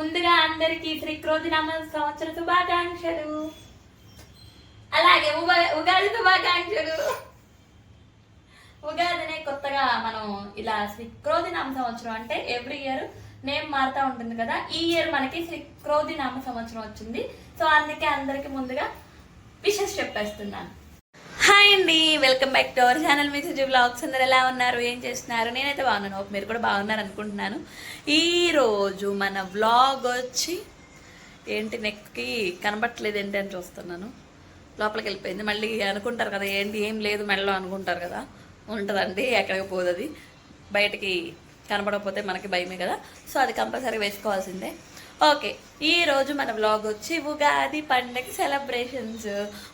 ముందుగా అందరికీ శ్రీ క్రోధినామ సంవత్సర శుభాకాంక్షలు. అలాగే ఉగా- ఉగాది శుభాకాంక్షలు. ఉగాదినే కొత్తగా మనం ఇలా శ్రీ క్రోధినామ సంవత్సరం అంటే ఎవ్రీ ఇయర్ నేమ్ మారుతా ఉంటుంది కదా ఈ ఇయర్ మనకి శ్రీ క్రోధినామ సంవత్సరం వచ్చింది. సో అందుకే అందరికీ ముందుగా విషెస్ చెప్పేస్తున్నాను. హాయ్ అండి. Welcome back to our channel me Suji blogs. అందరు ఎలా ఉన్నారు? ఏం చేస్తున్నారు? నేనైతే బాగున్నాను. ఓకే మీరు కూడా బాగున్నారు అనుకుంటున్నాను. ఈరోజు మన వ్లాగ్ వచ్చి ఏంటి నెక్కి కనబట్టలేదు ఏంటి అని చూస్తున్నాను. లోపలికి వెళ్ళిపోయింది. మళ్ళీ అనుకుంటారు కదా ఏంటి ఏం లేదు మెడలో అనుకుంటారు కదా. ఉంటుందండి ఎక్కడికి పోదు అది బయటికి కనబడకపోతే మనకి భయమే కదా. సో అది కంపల్సరీ వేసుకోవాల్సిందే. ఓకే ఈరోజు మన బ్లాగ్ వచ్చి ఉగాది పండగ సెలబ్రేషన్స్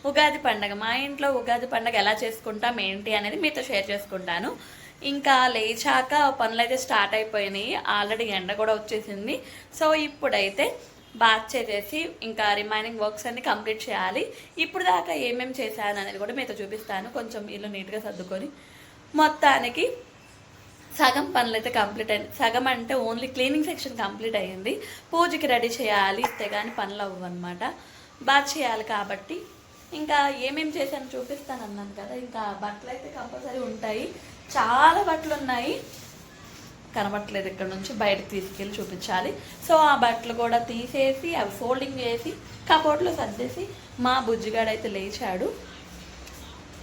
ఉగాది పండగ మా ఇంట్లో ఉగాది పండగ ఎలా చేసుకుంటాం ఏంటి అనేది మీతో షేర్ చేసుకుంటాను. ఇంకా లేచాక పనులు అయితే స్టార్ట్ అయిపోయినాయి. ఆల్రెడీ ఎండ కూడా వచ్చేసింది. సో ఇప్పుడైతే బాత్ చేసేసి ఇంకా రిమైనింగ్ వర్క్స్ అన్ని కంప్లీట్ చేయాలి. ఇప్పుడు దాకా ఏమేమి చేశాను అనేది కూడా మీతో చూపిస్తాను. కొంచెం ఇల్లు నీట్గా సర్దుకొని. మొత్తానికి సగం పనులు అయితే కంప్లీట్ అయింది. సగం అంటే ఓన్లీ క్లీనింగ్ సెక్షన్ కంప్లీట్ అయ్యింది. పూజకి రెడీ చేయాలి ఇస్తే కానీ పనులు అవ్వవు అనమాట బాగా చేయాలి కాబట్టి. ఇంకా ఏమేమి చేశాను చూపిస్తాను అన్నాను కదా. ఇంకా బట్టలు అయితే కంపల్సరీ ఉంటాయి. చాలా బట్టలు ఉన్నాయి. కనబట్టలేదు ఇక్కడ నుంచి బయటకు తీసుకెళ్ళి చూపించాలి. సో ఆ బట్టలు కూడా తీసేసి అవి ఫోల్డింగ్ చేసి కబోర్డ్లో సర్దేసి మా బుజ్జిగాడు అయితే లేచాడు.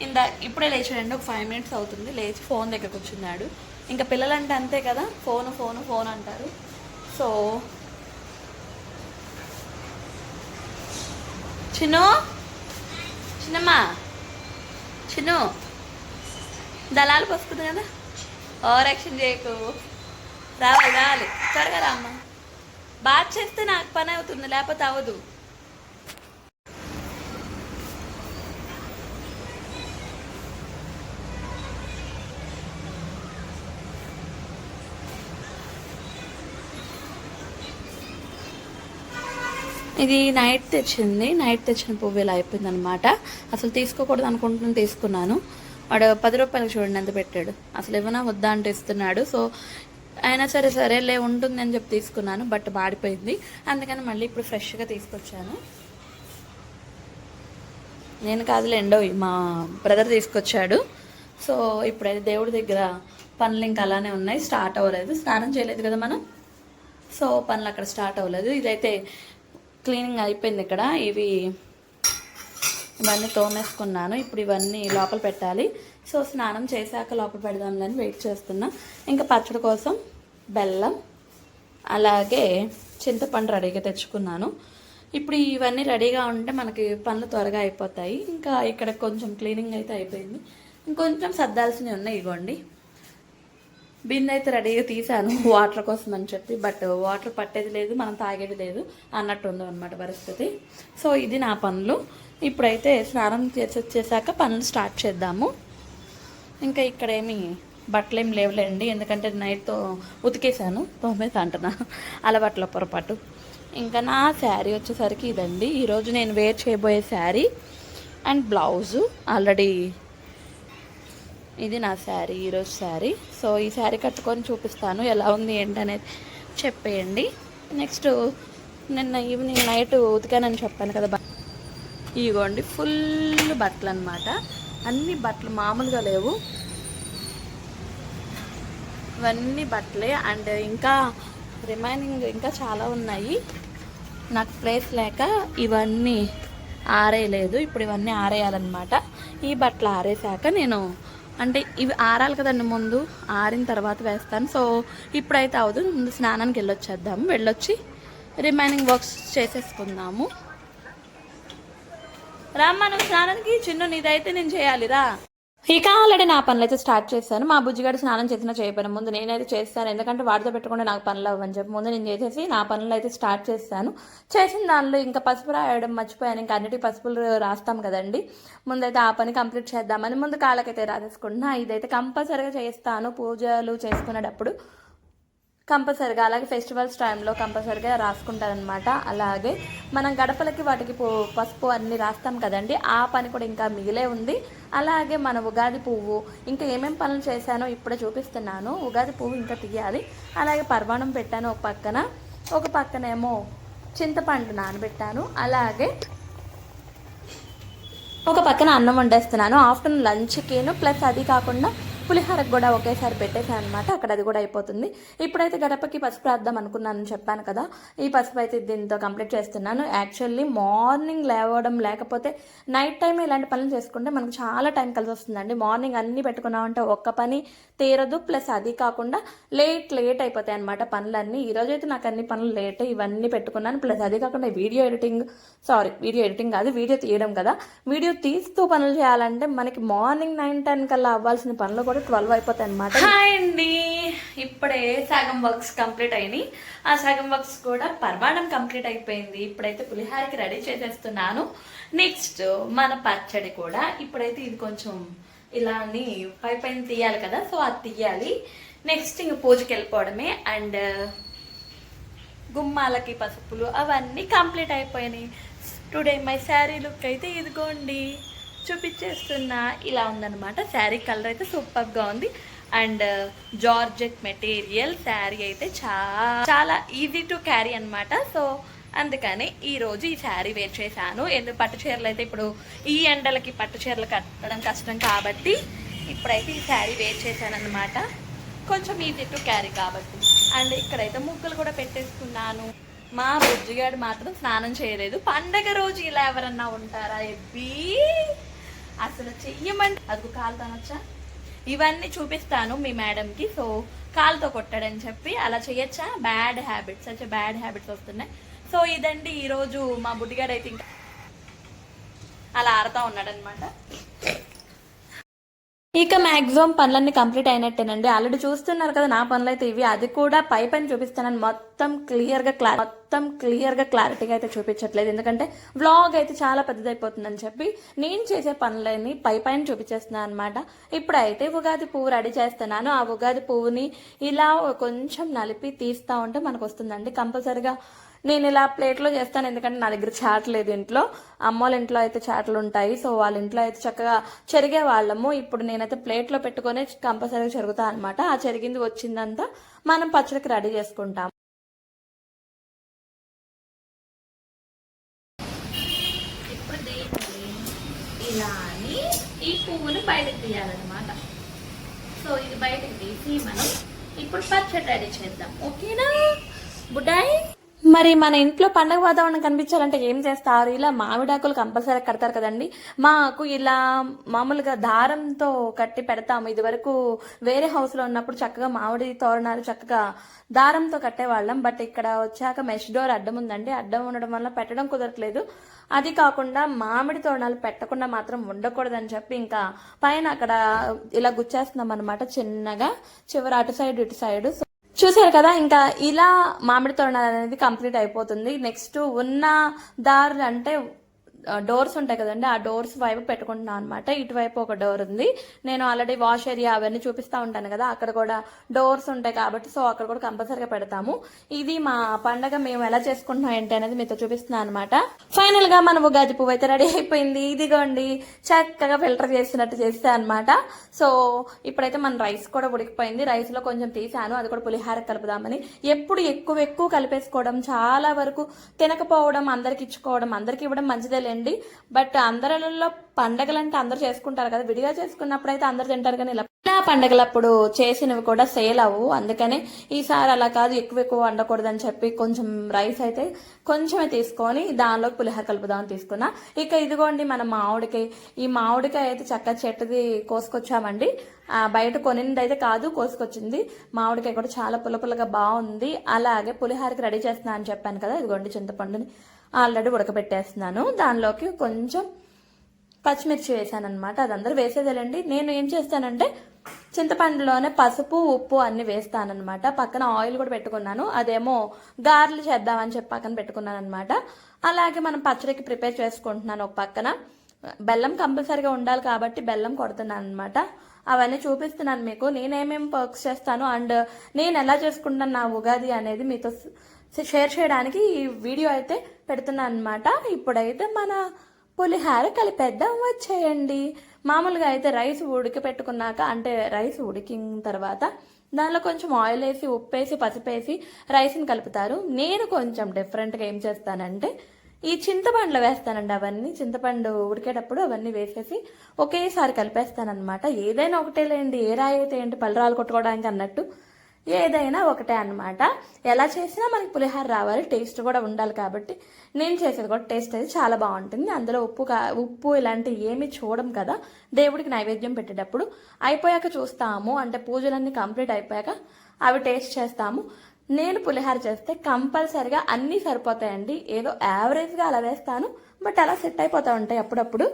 ఇందా ఇప్పుడే లేచాడండి. ఒక ఫైవ్ మినిట్స్ అవుతుంది. లేచి ఫోన్ దగ్గర కూర్చున్నాడు ఇంకా పిల్లలంటే అంతే కదా ఫోన్ ఫోన్ ఫోన్ అంటారు. సో చిన్ను? చిన్నమ్మా? చిన్ను? దళాలు పసుకుంది కదా? ఓవర్ యాక్షన్ చేయకు. రావాలి రావాలి. త్వరగా రామ్మా. బాగా చేస్తే నాకు పని అవుతుంది లేకపోతే అవ్వదు ఇది నైట్ తెచ్చింది. నైట్ తెచ్చిన పువ్వు ఇలా అయిపోయింది అనమాట అసలు తీసుకోకూడదు అనుకుంటున్నాను తీసుకున్నాను. వాడు పది రూపాయలు చూడండి ఎంత పెట్టాడు. అసలు ఏమైనా వద్దా అంటే ఇస్తున్నాడు. సో అయినా సరే సరేలే ఉంటుంది అని చెప్పి తీసుకున్నాను బట్ బాడిపోయింది అందుకని మళ్ళీ ఇప్పుడు ఫ్రెష్గా తీసుకొచ్చాను. నేను కాదులేండో మా బ్రదర్ తీసుకొచ్చాడు. సో ఇప్పుడైతే దేవుడి దగ్గర పనులు ఇంకా అలానే ఉన్నాయి. స్టార్ట్ అవ్వలేదు. స్నానం చేయలేదు కదా మనం? సో పనులు అక్కడ స్టార్ట్ అవ్వలేదు. ఇదైతే క్లీనింగ్ అయిపోయింది ఇక్కడ. ఇవి ఇవన్నీ తోమేసుకున్నాను. ఇప్పుడు ఇవన్నీ లోపల పెట్టాలి. సో స్నానం చేశాక లోపల పెడదాంలని వెయిట్ చేస్తున్నా. ఇంకా పచ్చడి కోసం బెల్లం అలాగే చింతపండు రెడీగా తెచ్చుకున్నాను. ఇప్పుడు ఇవన్నీ రెడీగా ఉంటే మనకి పనులు త్వరగా అయిపోతాయి. ఇంకా ఇక్కడ కొంచెం క్లీనింగ్ అయితే అయిపోయింది. ఇంకొంచెం సర్దాల్సినవి ఉన్నాయి ఇగోండి. బిందె అయితే రెడీగా తీసాను వాటర్ కోసం అని చెప్పి. బట్ వాటర్ పట్టేది లేదు మనం తాగేది లేదు అన్నట్టు ఉంది అనమాట పరిస్థితి. సో ఇది నా పనులు. ఇప్పుడైతే స్నానం చేసి వచ్చేసాక పనులు స్టార్ట్ చేద్దాము. ఇంకా ఇక్కడేమి బట్టలు ఏమి లేవులేండి. ఎందుకంటే నైట్తో ఉతికేసాను తోమేసి అంటున్నా అలవాట్ల పొరపాటు. ఇంకా నా శారీ వచ్చేసరికి ఇదండి. ఈరోజు నేను వేర్ చేయబోయే శారీ అండ్ బ్లౌజు. ఆల్రెడీ ఇది నా శారీ ఈరోజు శారీ. సో ఈ శారీ కట్టుకొని చూపిస్తాను ఎలా ఉంది ఏంటనేది చెప్పేయండి. నెక్స్ట్ నిన్న ఈవినింగ్ నైట్ ఉతికానని చెప్పాను కదా బ- ఇగోండి ఫుల్ బట్టలు అనమాట అన్ని బట్టలు మామూలుగా లేవు. ఇవన్నీ బట్టలే. అండ్ ఇంకా రిమైనింగ్ ఇంకా చాలా ఉన్నాయి. నాకు ప్లేస్ లేక ఇవన్నీ ఆరేయలేదు. ఇప్పుడు ఇవన్నీ ఆరేయాలన్నమాట. ఈ బట్టలు ఆరేసాక నేను అంటే ఇవి ఆరాలి కదండి ముందు ఆరిన తర్వాత వేస్తాను. సో ఇప్పుడైతే అవదు ముందు స్నానానికి వెళ్ళొచ్చేద్దాము వెళ్ళొచ్చి రిమైనింగ్ వర్క్స్ చేసేసుకుందాము. రామ్మా నువ్వు స్నానానికి? చిన్న నీదైతే నేను చేయాలి. రా. ఇక ఆల్రెడీ నా పనులు అయితే స్టార్ట్ చేశాను మా బుజ్జిగాడు స్నానం చేసినా చేయకపోయినా ముందు నేనైతే చేస్తాను. ఎందుకంటే వాడితో పెట్టుకుంటే నాకు పనులు అవ్వని చెప్పి ముందు నేను చేసేసి నా పనులు అయితే స్టార్ట్ చేస్తాను. చేసిన దానిలో ఇంకా పసుపు రాయడం మర్చిపోయాను. ఇంకా అన్నిటి పసుపులు రాస్తాం కదండి. ముందైతే ఆ పని కంప్లీట్ చేద్దామని ముందు కాళ్ళకైతే రాసేసుకుంటున్నా. ఇదైతే కంపల్సరీగా చేస్తాను. పూజలు చేసుకునేటప్పుడు కంపల్సరిగా అలాగే ఫెస్టివల్స్ టైంలో కంపల్సరిగా రాసుకుంటారనమాట అలాగే మనం గడపలకి వాటికి పు- పసుపు అన్నీ రాస్తాం కదండి ఆ పని కూడా ఇంకా మిగిలే ఉంది. అలాగే మన ఉగాది పువ్వు ఇంకా ఏమేమి పనులు చేశానో ఇప్పుడే చూపిస్తున్నాను. ఉగాది పువ్వు ఇంకా తీయాలి. అలాగే పర్వాణం పెట్టాను ఒక పక్కన. ఒక పక్కనేమో చింతపండు నానబెట్టాను. అలాగే ఒక పక్కన అన్నం వండేస్తున్నాను. ఆఫ్టర్నూన్ లంచ్కిను ప్లస్ అది కాకుండా పులిహోరకు కూడా ఒకేసారి పెట్టేశాను అనమాట అక్కడ అది కూడా అయిపోతుంది. ఇప్పుడైతే గడపకి పసుపు రాద్దాం అనుకున్నాను చెప్పాను కదా. ఈ పసుపు అయితే దీంతో కంప్లీట్ చేస్తున్నాను. యాక్చువల్లీ మార్నింగ్ లేవడం లేకపోతే నైట్ టైం ఇలాంటి పనులు చేసుకుంటే మనకు చాలా టైం కలిసి వస్తుందండి. మార్నింగ్ అన్ని పెట్టుకున్నామంటే ఒక్క పని తీరదు. ప్లస్ అది కాకుండా లేట్ లేట్ అయిపోతాయి అనమాట పనులన్నీ. ఈరోజు అయితే నాకు అన్ని పనులు లేట్ ఇవన్నీ పెట్టుకున్నాను. ప్లస్ అది కాకుండా video editing sorry video editing కాదు వీడియో తీయడం కదా. వీడియో తీస్తూ పనులు చేయాలంటే మనకి మార్నింగ్ నైన్ టెన్ కల్లా అవ్వాల్సిన పనులు కూడా ట్వెల్వ్ అయిపోతాయి అనమాట అండి. ఇప్పుడే సగం వర్క్స్ కంప్లీట్ అయినాయి. ఆ సగం వర్క్స్ కూడా పర్వాణం కంప్లీట్ అయిపోయింది. ఇప్పుడైతే పులిహారకి రెడీ చేసేస్తున్నాను. నెక్స్ట్ మన పచ్చడి కూడా ఇప్పుడైతే ఇది కొంచెం ఇలా అని పై పైన తీయాలి కదా సో అది తీయాలి. నెక్స్ట్ ఇంక పూజకి వెళ్ళిపోవడమే. అండ్ గుమ్మాలకి పసుపులు అవన్నీ కంప్లీట్ అయిపోయినాయి. టుడే మై శారీ లుక్ అయితే ఇదిగోండి. చూపించేస్తున్నా. ఇలా ఉందన్నమాట. శారీ కలర్ అయితే సూపర్గా ఉంది. And uh, georgette material sari అయితే చాలా చాలా ఈజీ టు క్యారీ అన్నమాట. సో అందుకని ఈరోజు ఈ శారీ వేర్ చేశాను. ఎందుకు పట్టు చీరలు అయితే ఇప్పుడు ఈ ఎండలకి పట్టు చీరలు కట్టడం కష్టం కాబట్టి ఇప్పుడైతే ఈ శారీ వేర్ చేశాను అనమాట కొంచెం ఈజీ టు క్యారీ కాబట్టి. అండ్ ఇక్కడైతే ముగ్గులు కూడా పెట్టేసుకున్నాను. మా బుజ్జిగాడు మాత్రం స్నానం చేయలేదు. పండగ రోజు ఇలా ఎవరన్నా ఉంటారా ఎబ్బీ అసలు చెయ్యమని అది కాలుతో అనొచ్చా? ఇవన్నీ చూపిస్తాను మీ మేడంకి. సో కాలుతో కొట్టాడని చెప్పి అలా చేయొచ్చా బ్యాడ్ హ్యాబిట్స్ వచ్చే బ్యాడ్ హ్యాబిట్స్ వస్తున్నాయి. సో ఇదండి ఈరోజు మా బుడ్డిగాడు అయితే ఇంకా అలా ఆడుతూ ఉన్నాడనమాట ఇక మ్యాక్సిమం పనులన్నీ కంప్లీట్ అయినట్టేనండి. ఆల్రెడీ చూస్తున్నారు కదా నా పనులు అయితే ఇవి. అది కూడా పై పని చూపిస్తానని మొత్తం క్లియర్గా క్లా మొత్తం క్లియర్గా క్లారిటీగా అయితే చూపించట్లేదు. ఎందుకంటే వ్లాగ్ అయితే చాలా పెద్దదైపోతుందని చెప్పి నేను చేసే పనులన్నీ పై పైన చూపించేస్తున్నాను అనమాట ఇప్పుడైతే ఉగాది పువ్వు రెడీ చేస్తున్నాను. ఆ ఉగాది పువ్వుని ఇలా కొంచెం నలిపి తీస్తా ఉంటే మనకు వస్తుందండి కంపల్సరిగా నేను ఇలా ప్లేట్లో చేస్తాను ఎందుకంటే నా దగ్గర చాట్ లేదు ఇంట్లో. వాళ్ళ ఇంట్లో అయితే చాటలు ఉంటాయి సో వాళ్ళ ఇంట్లో అయితే చక్కగా చెరిగే వాళ్ళము. ఇప్పుడు నేనైతే ప్లేట్లో పెట్టుకొని కంపల్సరీగా చెరుగుతా అనమాట ఆ చెరిగింది వచ్చిందంతా మనం పచ్చడికి రెడీ చేసుకుంటాం. ఇలా అని ఈ పువ్వుని బయటకు తీయాలన్నమాట. సో ఇది బయటకు తీసి మనం ఇప్పుడు పచ్చడి రెడీ చేద్దాం. ఓకేనా? బుడ్డాయి మరి మన ఇంట్లో పండగ వాతావరణం కనిపించాలంటే ఏం చేస్తారు? ఇలా మామిడాకులు కంపల్సరీ కడతారు కదండి. మాకు ఇలా మామూలుగా దారంతో కట్టి పెడతాము. ఇది వరకు వేరే హౌస్లో ఉన్నప్పుడు చక్కగా మామిడి తోరణాలు చక్కగా దారంతో కట్టేవాళ్ళం. బట్ ఇక్కడ వచ్చాక మెష్ డోర్ అడ్డం ఉందండి. అడ్డం ఉండడం వల్ల పెట్టడం కుదరట్లేదు. అది కాకుండా మామిడి తోరణాలు పెట్టకుండా మాత్రం ఉండకూడదని చెప్పి ఇంకా పైన అక్కడ ఇలా గుచ్చేస్తున్నాం అనమాట చిన్నగా. చివరి అటు సైడ్ ఇటు సైడ్ చూసారు కదా ఇంకా ఇలా మామిడి తోరణాలు అనేది కంప్లీట్ అయిపోతుంది. నెక్స్ట్ ఉన్న దారులు అంటే డోర్స్ ఉంటాయి కదండి ఆ డోర్స్ వైపు పెట్టుకుంటున్నాను అనమాట ఇటువైపు ఒక డోర్ ఉంది. నేను ఆల్రెడీ వాష్ ఏరియా అవన్నీ చూపిస్తూ ఉంటాను కదా అక్కడ కూడా డోర్స్ ఉంటాయి కాబట్టి సో అక్కడ కూడా కంపల్సరీగా పెడతాము. ఇది మా పండగ మేము ఎలా చేసుకుంటున్నాం ఏంటి అనేది మీతో చూపిస్తున్నాను అనమాట ఫైనల్గా మన ఉగాది పువ్వు అయితే రెడీ అయిపోయింది. ఇదిగోండి చక్కగా ఫిల్టర్ చేసినట్టు చేస్తే అనమాట సో ఇప్పుడైతే మన రైస్ కూడా ఉడికిపోయింది. రైస్లో కొంచెం తీసాను అది కూడా పులిహార కలుపుదామని. ఎప్పుడు ఎక్కువ ఎక్కువ కలిపేసుకోవడం చాలా వరకు తినకపోవడం అందరికి ఇచ్చుకోవడం అందరికి ఇవ్వడం మంచిదే చేయండి. బట్ అందరిలో పండగలంటే అందరు చేసుకుంటారు కదా. విడిగా చేసుకున్నప్పుడు అయితే అందరు తింటారు కానీ ఇలా పండగలప్పుడు చేసినవి కూడా సేల్ అవ్వు. అందుకనే ఈసారి అలా కాదు ఎక్కువ ఎక్కువ వండకూడదని చెప్పి కొంచెం రైస్ అయితే కొంచెమే తీసుకొని దానిలో పులిహోర కలుపుదామని తీసుకున్నా. ఇక ఇదిగోండి మన మామిడికాయ. ఈ మామిడికాయ అయితే చక్క చెట్టుది కోసుకొచ్చామండి. బయట కొనింది అయితే కాదు కోసుకొచ్చింది. మామిడికాయ కూడా చాలా పులపులగా బాగుంది. అలాగే పులిహోరకి రెడీ చేస్తున్నా అని చెప్పాను కదా. ఇదిగోండి చింతపండుని. ఆల్రెడీ ఉడకబెట్టేస్తున్నాను. దానిలోకి కొంచెం పచ్చిమిర్చి వేసాను అనమాట అది అందరూ వేసేదేలండి. నేను ఏం చేస్తానంటే చింతపండులోనే పసుపు ఉప్పు అన్ని వేస్తానన్నమాట. పక్కన ఆయిల్ కూడా పెట్టుకున్నాను. అదేమో గారెలు చేద్దామని చెప్పి పక్కన పెట్టుకున్నాను అనమాట అలాగే మనం పచ్చడికి ప్రిపేర్ చేసుకుంటున్నాను ఒక పక్కన. బెల్లం కంపల్సరీగా ఉండాలి కాబట్టి బెల్లం కొడుతున్నాను అనమాట అవన్నీ చూపిస్తున్నాను మీకు. నేనేమేమి వర్క్స్ చేస్తాను? అండ్ నేను ఎలా చేసుకుంటాను నా ఉగాది అనేది మీతో షేర్ చేయడానికి ఈ వీడియో అయితే పెడుతున్నాను అనమాట ఇప్పుడైతే మన పులిహార కలిపేద్దాం. వచ్చేయండి. మామూలుగా అయితే రైస్ ఉడికి పెట్టుకున్నాక అంటే రైస్ ఉడికిన తర్వాత దానిలో కొంచెం ఆయిల్ వేసి ఉప్పు వేసి పసుపు రైస్ని కలుపుతారు. నేను కొంచెం డిఫరెంట్గా ఏం చేస్తానంటే ఈ చింతపండులో వేస్తానండి అవన్నీ. చింతపండు ఉడికేటప్పుడు అవన్నీ వేసేసి ఒకేసారి కలిపేస్తానమాట ఏదైనా ఒకటే లేండి ఏ రాయి అయితే ఏంటి పల్లరాలు కొట్టుకోవడానికి అన్నట్టు ఏదైనా ఒకటే అన్నమాట. ఎలా చేసినా మనకి పులిహోర రావాలి టేస్ట్ కూడా ఉండాలి కాబట్టి నేను చేసేది కూడా టేస్ట్ అయితే చాలా బాగుంటుంది. అందులో ఉప్పు కా ఉప్పు ఇలాంటివి ఏమీ చూడం కదా దేవుడికి నైవేద్యం పెట్టేటప్పుడు అయిపోయాక చూస్తాము. అంటే పూజలన్నీ కంప్లీట్ అయిపోయాక అవి టేస్ట్ చేస్తాము. నేను పులిహోర చేస్తే కంపల్సరిగా అన్నీ సరిపోతాయండి. ఏదో యావరేజ్గా అలా వేస్తాను బట్ అలా సెట్ అయిపోతూ ఉంటాయి అప్పుడప్పుడు.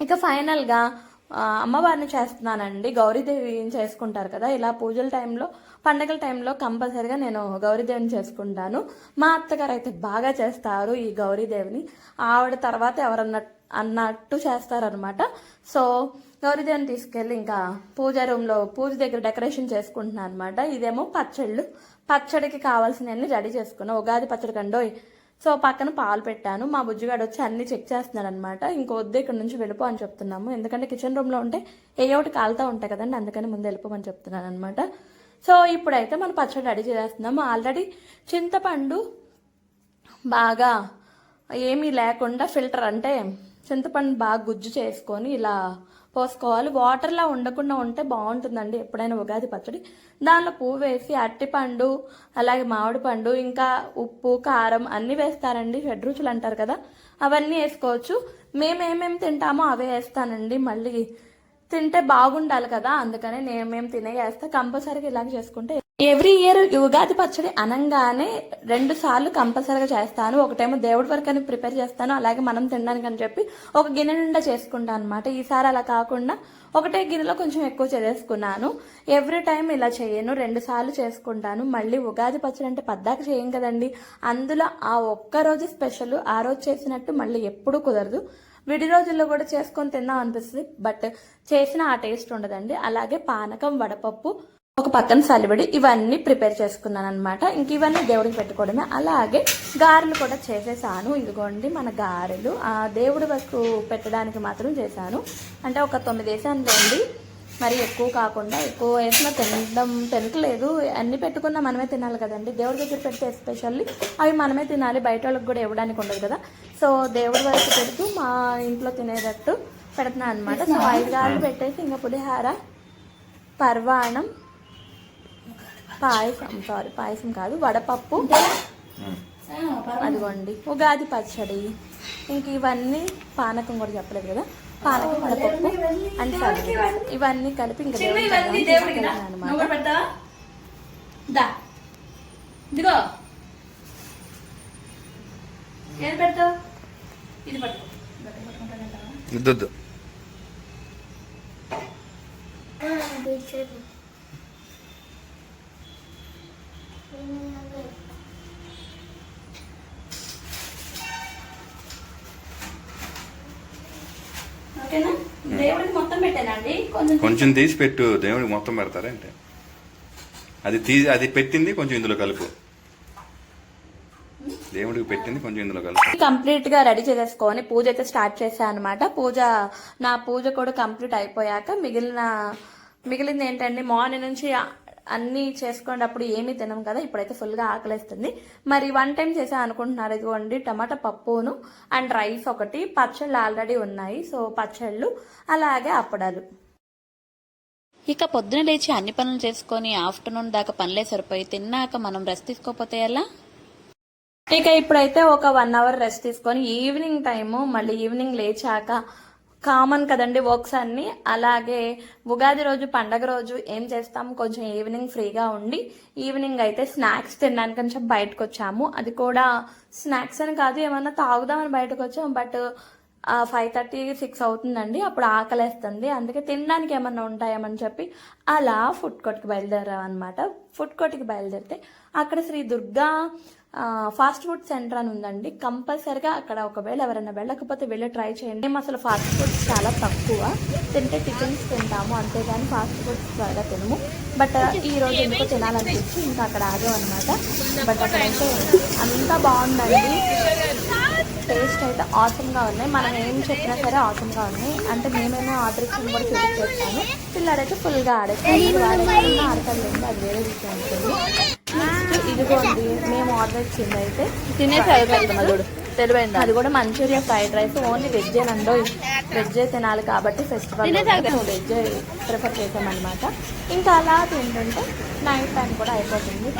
ఇక ఫైనల్గా అమ్మవారిని చేస్తున్నానండి. గౌరీదేవిని చేసుకుంటారు కదా. ఇలా పూజల టైంలో పండగల టైంలో కంపల్సరిగా నేను గౌరీదేవిని చేసుకుంటాను. మా అత్తగారు అయితే బాగా చేస్తారు ఈ గౌరీదేవిని. ఆవిడ తర్వాత ఎవరన్నా అన్నట్టు చేస్తారనమాట సో గౌరీదేవిని తీసుకెళ్ళి ఇంకా పూజ రూమ్లో పూజ దగ్గర డెకరేషన్ చేసుకుంటున్నాను అనమాట ఇదేమో పచ్చళ్ళు. పచ్చడికి కావాల్సినవన్నీ రెడీ చేసుకున్నా. ఉగాది పచ్చడి కండోయ్ సో పక్కన పాలు పెట్టాను. మా బుజ్జిగాడు వచ్చి అన్ని చెక్ చేస్తున్నాడు అనమాట ఇంకో వద్దు ఇక్కడ నుంచి వెళ్ళిపో అని చెప్తున్నాము. ఎందుకంటే కిచెన్ రూమ్లో ఉంటే ఏ ఒకటి కాలుతూ ఉంటాయి కదండి అందుకని ముందు వెళ్ళిపోమని చెప్తున్నాను అనమాట సో ఇప్పుడైతే మనం పచ్చడి రెడీ చేస్తున్నాము ఆల్రెడీ చింతపండు బాగా ఏమీ లేకుండా ఫిల్టర్ అంటే చింతపండు బాగా గుజ్జు చేసుకొని ఇలా పోసుకోవాలి. వాటర్లా ఉండకుండా ఉంటే బాగుంటుందండి ఎప్పుడైనా ఉగాది పచ్చడి. దానిలో పువ్వు వేసి అరటిపండు అలాగే మామిడి పండు ఇంకా ఉప్పు కారం అన్నీ వేస్తారండి. షడ్రుచులు అంటారు కదా అవన్నీ వేసుకోవచ్చు. మేమేమేమి తింటామో అవే వేస్తానండి. మళ్ళీ తింటే బాగుండాలి కదా అందుకనే నేను తినే వేస్తా. కంపల్సరీగా ఇలాగ చేసుకుంటే ఎవ్రీ ఇయర్ ఉగాది పచ్చడి అనంగానే రెండు సార్లు కంపల్సరీగా చేస్తాను. ఒకటేమో దేవుడి వరకు అని ప్రిపేర్ చేస్తాను. అలాగే మనం తినడానికి అని చెప్పి ఒక గిన్నె నిండా చేసుకుంటాను అనమాట ఈసారి అలా కాకుండా ఒకటే గిన్నెలో కొంచెం ఎక్కువ చేసుకున్నాను ఎవ్రీ టైం ఇలా చేయను. రెండు సార్లు చేసుకుంటాను. మళ్ళీ ఉగాది పచ్చడి అంటే పద్దాక చేయం కదండి. అందులో ఆ ఒక్క రోజు స్పెషల్ ఆ రోజు చేసినట్టు మళ్ళీ ఎప్పుడూ కుదరదు. విడి రోజుల్లో కూడా చేసుకొని తిందాం అనిపిస్తుంది. బట్ చేసిన ఆ టేస్ట్ ఉండదండి. అలాగే పానకం వడపప్పు ఒక పక్కన సలిబడి ఇవన్నీ ప్రిపేర్ చేసుకున్నాను అనమాట ఇంక ఇవన్నీ దేవుడికి పెట్టుకోవడమే. అలాగే గారెలు కూడా చేసేసాను. ఇదిగోండి మన గారెలు. ఆ దేవుడి వరకు పెట్టడానికి మాత్రం చేశాను. అంటే ఒక తొమ్మిది వేసాను లేండి మరి ఎక్కువ కాకుండా ఎక్కువ వేసినా తినడం తినట్లేదు. అన్ని పెట్టుకున్నా మనమే తినాలి కదండి. దేవుడి దగ్గర పెడితే ఎస్పెషల్లీ అవి మనమే తినాలి. బయట వాళ్ళకి కూడా ఇవ్వడానికి ఉండదు కదా. సో దేవుడి వరకు పెడుతూ మా ఇంట్లో తినేటట్టు పెడుతున్నాను అనమాట సో ఐదు గారెలు పెట్టేసి ఇంకా పులిహార పర్వాణం పాయసం సారీ పాయసం కాదు వడపప్పు. అదిగోండి ఉగాది పచ్చడి. ఇంక ఇవన్నీ పానకం కూడా చెప్పలేదు కదా? పానకం వడపప్పు అండ్ సబ్జీ ఇవన్నీ కలిపి ఇంకా దేవుడికి అనమాట పెడతావా? దా. ఇదిగో. ఏది పెడతావు? ఇది పట్టుకో. ఓకేనా? దేవుడికి మొత్తం పెట్టానండి కొంచెం కొంచెం తీసి పెట్టు. దేవుడికి మొత్తం పెడతారంటే అది తీసి అది పెట్టింది కొంచెం ఇందులో కలుపు. దేవుడికి పెట్టింది కొంచెం ఇందులో కలుపు. కంప్లీట్గా రెడీ చేసేసుకొని పూజ అయితే స్టార్ట్ చేశాను అనమాట పూజ నా పూజ కూడా కంప్లీట్ అయిపోయాక మిగిలిన మిగిలింది ఏంటంటే మార్నింగ్ నుంచి అన్ని చేసుకునేటప్పుడు ఏమీ తినం కదా ఇప్పుడైతే ఫుల్గా ఆకలేస్తుంది. మరి వన్ టైం చేసా అనుకుంటున్నారు ఇదిగోండి టమాటా పప్పును అండ్ రైస్ ఒకటి పచ్చళ్ళు ఆల్రెడీ ఉన్నాయి సో పచ్చళ్ళు అలాగే అప్పడాలు. ఇక పొద్దున లేచి అన్ని పనులు చేసుకొని ఆఫ్టర్నూన్ దాకా పనులే సరిపోయి తిన్నాక మనం రెస్ట్ తీసుకోపోతే ఎలా? ఇక ఇప్పుడైతే ఒక వన్ అవర్ రెస్ట్ తీసుకొని ఈవినింగ్ టైము మళ్ళీ ఈవినింగ్ లేచాక కామన్ కదండి వర్క్స్ అన్ని. అలాగే ఉగాది రోజు పండగ రోజు ఏం చేస్తాము కొంచెం ఈవినింగ్ ఫ్రీగా ఉండి ఈవినింగ్ అయితే స్నాక్స్ తినడానికి కొంచెం బయటకు వచ్చాము అది కూడా స్నాక్స్ అని కాదు ఏమన్నా తాగుదామని బయటకు వచ్చాము బట్ ఫైవ్ థర్టీ సిక్స్ అవుతుందండి. అప్పుడు ఆకలేస్తుంది. అందుకే తినడానికి ఏమన్నా ఉంటాయేమని చెప్పి అలా ఫుడ్ కోర్ట్కి బయలుదేరాం అనమాట ఫుడ్ కోర్ట్కి బయలుదేరితే అక్కడ Sri Durga fast food center అని ఉందండి. కంపల్సరిగా అక్కడ ఒకవేళ ఎవరైనా వెళ్ళకపోతే వెళ్ళి ట్రై చేయండి. మేము అసలు ఫాస్ట్ ఫుడ్ చాలా తక్కువ. తింటే టిఫిన్స్ తింటాము అంతేగాని ఫాస్ట్ ఫుడ్ త్వరగా తినము. బట్ ఈ రోజు ఎందుకో తినాలనిపించి ఇంకా అక్కడ ఆగాం అనమాట బట్ అక్కడైతే అంతా బాగుందండి. టేస్ట్ అయితే ఆసమ్గా ఉన్నాయి. మనం ఏం చెప్పినా సరే ఆసమ్గా ఉన్నాయి. అంటే మేమేమో ఆర్డర్ ఇచ్చింది కూడా చూపించేస్తాను. పిల్లాడైతే ఫుల్గా ఆడేస్తాను వాడేస్తున్న ఆడతాడు అది వేరే విషయం ఉంటుంది ఇదిగోండి మేము ఆర్డర్ ఇచ్చింది అయితే. తినేసి అయిపోతుంది చూడు తెలివైందా? అది కూడా manchuria fried rice only veg నండో. Veg తినాలి కాబట్టి ఫెస్టివల్ వెజ్ ప్రిఫర్ చేసామన్నమాట. ఇంకా అలా తింటుంటే నైట్ టైం కూడా అయిపోతుంది.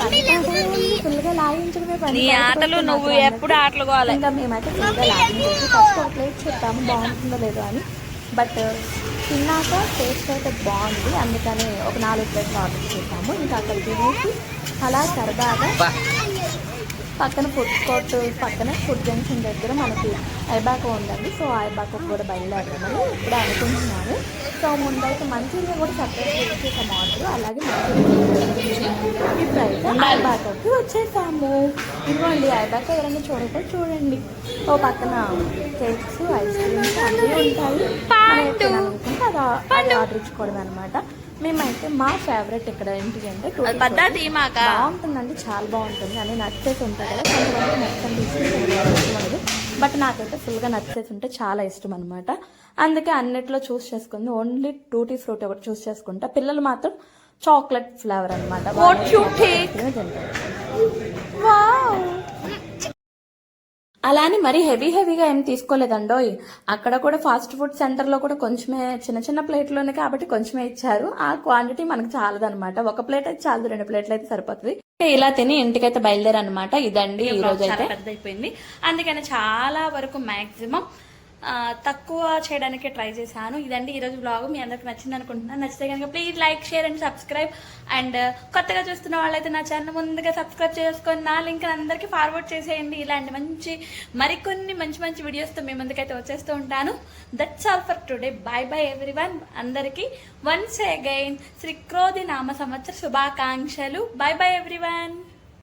ఫుల్గా లాగించడమే పని ఆటలు నువ్వు ఎప్పుడు ఆటలు ఇంకా మేమైతే ఫుల్గా లాగించేసి ఫస్ట్ ఒక ప్లేట్ చెప్పాము బాగుంటుందో లేదో అని. బట్ తిన్నాక టేస్ట్ అయితే బాగుంది. అందుకని ఒక నాలుగు ప్లేట్లు ఆర్డర్ చేసాము. ఇంకా అక్కడ తినేసి అలా సరదాగా పక్కన ఫుడ్ కోర్ట్ పక్కన ఫుడ్ జంక్షన్ దగ్గర మనకి ఐబాకో ఉందండి. సో ఐబాకో కూడా బయలుదేరదామని ఇప్పుడు అనుకుంటున్నాను. సో ముందైతే మంచూరియా కూడా సపరేట్ చేసాము ఆర్డర్. అలాగే అయితే ఐబాకోకి వచ్చేసాము. ఇదిగోండి ఐబాకో ఎవరైనా చూడకపోతే చూడండి. ఓ పక్కన కేక్స్ ఐస్ క్రీమ్స్ అన్నీ ఉంటాయి. అది ఆర్డర్ ఇచ్చుకోవడం అనమాట మేమైతే మా ఫేవరెట్ ఇక్కడ ఏంటి అంటే పద్ధతి బాగుంటుందండి చాలా బాగుంటుంది. అన్ని నచ్చేసి ఉంటాయి కదా కొంతమంది ఇష్టం బట్ నాకైతే ఫుల్గా నచ్చేసి ఉంటే చాలా ఇష్టం అనమాట అందుకే అన్నిట్లో చూస్ చేసుకుంది. ఓన్లీ టూటీ ఫ్రూట్ ఒకటి చూస్ చేసుకుంటా. పిల్లలు మాత్రం చాక్లెట్ ఫ్లేవర్ అనమాట అలానే మరీ హెవీ హెవీగా ఏం తీసుకోలేదండోయ్. అక్కడ కూడా ఫాస్ట్ ఫుడ్ సెంటర్లో కూడా కొంచెమే చిన్న చిన్న ప్లేట్లోనే కాబట్టి కొంచెమే ఇచ్చారు. ఆ క్వాంటిటీ మనకు చాలదనమాట ఒక ప్లేట్ అయితే చాలదు రెండు ప్లేట్లు అయితే సరిపోతుంది. ఇలా తిని ఇంటికైతే బయలుదేరనమాట. ఇదండి ఈ రోజు అయితే పెద్ద అయిపోయింది అందుకని చాలా వరకు మాక్సిమం తక్కువ చేయడానికి ట్రై చేశాను. ఇదండి ఈరోజు బ్లాగ్ మీ అందరికి నచ్చింది అనుకుంటున్నాను నచ్చితే కనుక please like share and subscribe and కొత్తగా చూస్తున్న వాళ్ళైతే నా ఛానల్ ముందుగా సబ్స్క్రైబ్ చేసుకొని నా లింక్ అందరికీ ఫార్వర్డ్ చేసేయండి. ఇలాంటి మంచి మరికొన్ని మంచి మంచి వీడియోస్తో మీ ముందుకైతే వచ్చేస్తూ ఉంటాను. That's all for today bye bye everyone అందరికీ వన్స్ అగైన్ శ్రీ క్రోధి నామ సంవత్సర శుభాకాంక్షలు. Bye bye everyone